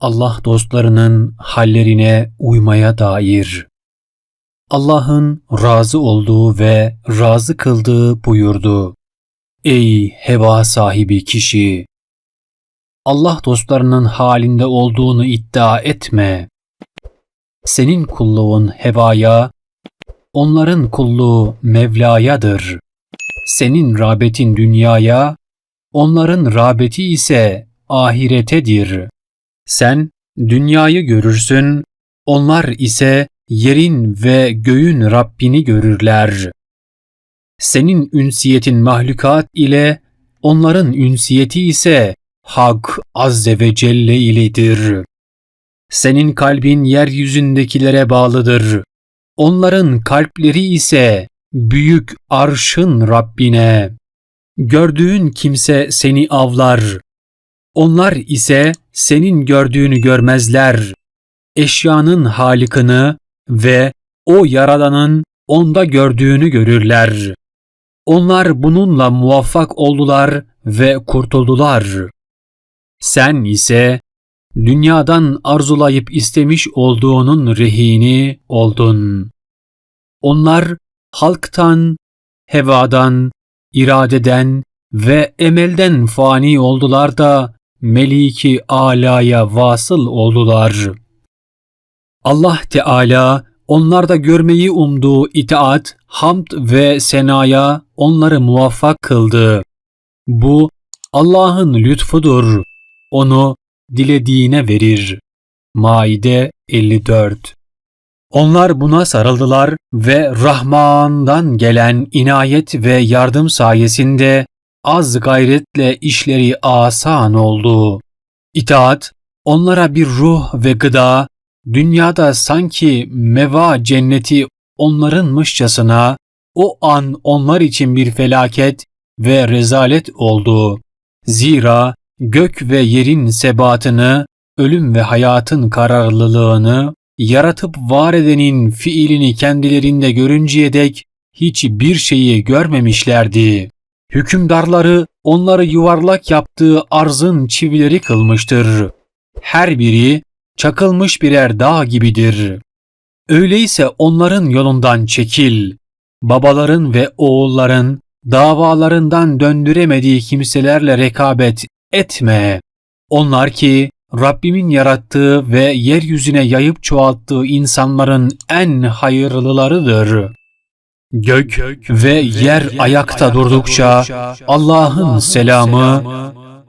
Allah dostlarının hallerine uymaya dair. Allah'ın razı olduğu ve razı kıldığı buyurdu. Ey heva sahibi kişi! Allah dostlarının halinde olduğunu iddia etme. Senin kulluğun hevaya, onların kulluğu Mevla'yadır. Senin rağbetin dünyaya, onların rağbeti ise ahiretedir. Sen dünyayı görürsün, onlar ise yerin ve göğün Rabbini görürler. Senin ünsiyetin mahlukat ile, onların ünsiyeti ise Hak Azze ve Celle iledir. Senin kalbin yeryüzündekilere bağlıdır. Onların kalpleri ise büyük arşın Rabbine. Gördüğün kimse seni avlar. Onlar ise senin gördüğünü görmezler. Eşyanın halikını ve o yaradanın onda gördüğünü görürler. Onlar bununla muvaffak oldular ve kurtuldular. Sen ise dünyadan arzulayıp istemiş olduğunun rehini oldun. Onlar halktan, hevadan, iradeden ve emelden fani oldular da Meliki Ala'ya vasıl oldular. Allah Teala onlarda görmeyi umduğu itaat, hamd ve senaya onları muvaffak kıldı. Bu Allah'ın lütfudur. Onu dilediğine verir. Maide 54 Onlar buna sarıldılar ve Rahman'dan gelen inayet ve yardım sayesinde az gayretle işleri asan oldu. İtaat onlara bir ruh ve gıda, dünyada sanki meva cenneti onlarınmışçasına o an onlar için bir felaket ve rezalet oldu. Zira gök ve yerin sebatını, ölüm ve hayatın kararlılığını, yaratıp var edenin fiilini kendilerinde görünceye dek hiçbir şeyi görmemişlerdi. Hükümdarları onları yuvarlak yaptığı arzın çivileri kılmıştır. Her biri çakılmış birer dağ gibidir. Öyleyse onların yolundan çekil. Babaların ve oğulların davalarından döndüremediği kimselerle rekabet etme. Onlar ki Rabbimin yarattığı ve yeryüzüne yayıp çoğalttığı insanların en hayırlılarıdır. Gök ve yer ayakta durdukça Allah'ın selamı,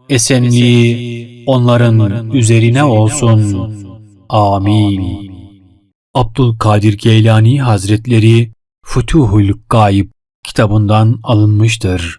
esenliği onların üzerine olsun. Amin. Abdülkadir Geylani Hazretleri Futuhul Gayb kitabından alınmıştır.